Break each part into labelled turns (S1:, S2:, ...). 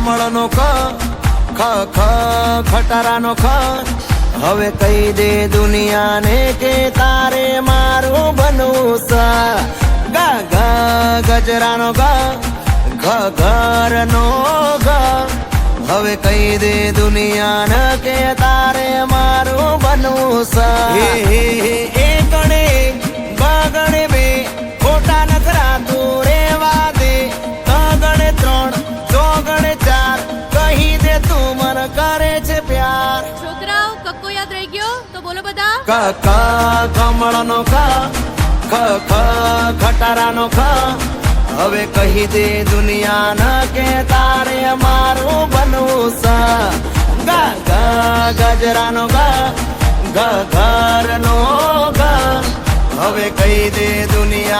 S1: કમળનો ખ ખ ખટારાનો ખ. હવે કહી દે દુનિયાને કે તારે મારું બનવું સા ગા ગા, ગજરાનો ગા, ઘ, ઘરનો ઘ હવે કહી દે દુનિયાને કે તારે મારું બનવું સા હે હે, એ ગણે બગણે બે, ખોટા નખરા તું તો
S2: બોલો બધા
S1: ક ક કમળનો ક ખ ખ ખટારાનો ખ હવે કહી દે દુનિયાને કે તારે મારું બનવું છે ગા ગા ગજરાનો ગા ગ ઘરનો ગ હવે કહી દે દુનિયાને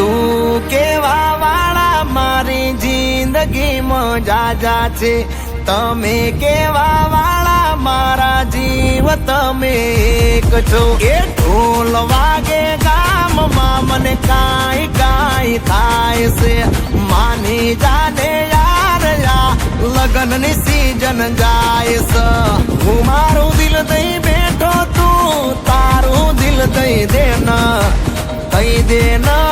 S1: તું કેવા વાળા મારી જિંદગીમાં જાજા છે. તમે કેવા વાળા મારા જીવ તમે એક છો. એ ઢોલ વાગે ગામમાં મને કાંઈ કાંઈ થાય છે. માની જાને યાર યા, લગનની સીજન જાય છે. હું મારું દિલ દઈ બેઠો તું, તારું દિલ દઈ દેના. દઈ દેના.